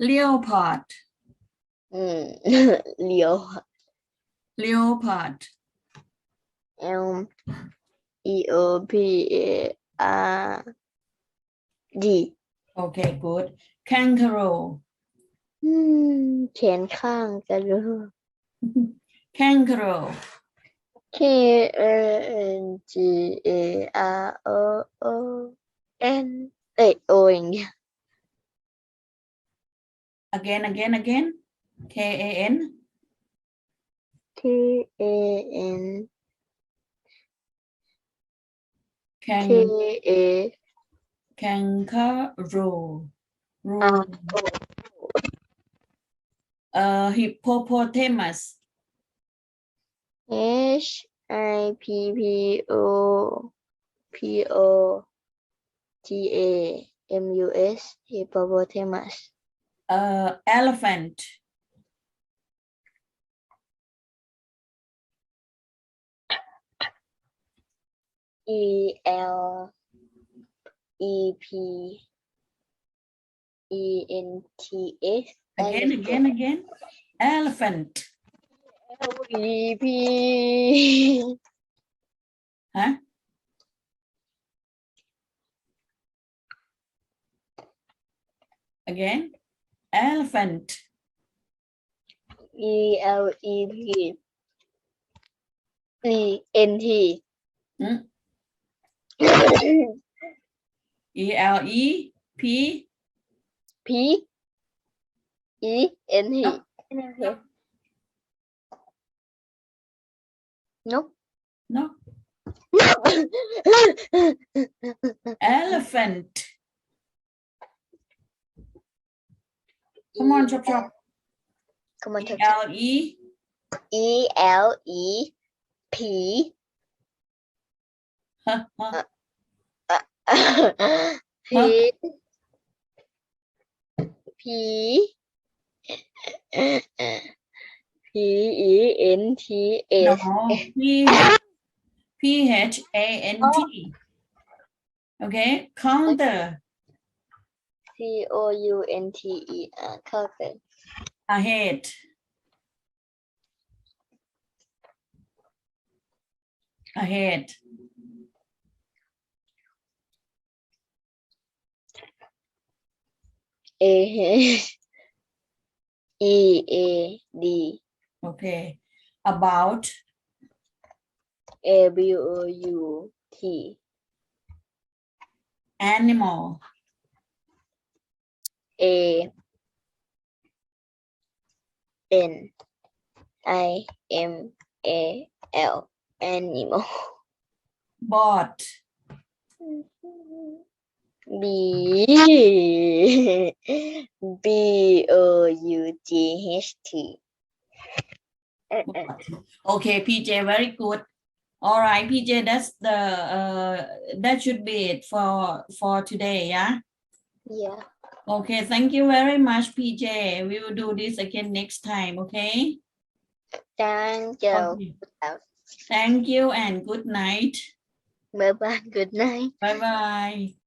leopard. Mm, 嗯，leopard. Leopard. L E O P A R D. Okay good. Kangaroo. Hmm. kangaroo. K A N G A R O O N eh, Again, again, again. K A N, K A N, K A, kangaroo. Roo. Uh, uh, hippopotamus. H I P P O P O T A M U S hippopotamus uh, elephant. E L E P E N T S. Again, again, again. Elephant. L E P. Huh? Again elephant. E L E P. E N T. อืม hmm? e l e p? P E N T. Nope. no. Elephant come on chop chop Come on, e chop, chop. l e E L E P huh, huh. P P P E N T no S p p h a n t okay counter C O U N T E uh, R counter ahead. Ahead. A E A D. Okay. About? A B O U T. Animal A N I M A L animal bought B B O U G H T Okay, PJ, very good. All right, PJ, that's the uh that should be it for for today, yeah. Yeah. Okay, thank you very much, PJ. We will do this again next time, okay? Thank you. Okay. Thank you and good night. Bye bye. Good night. Bye bye.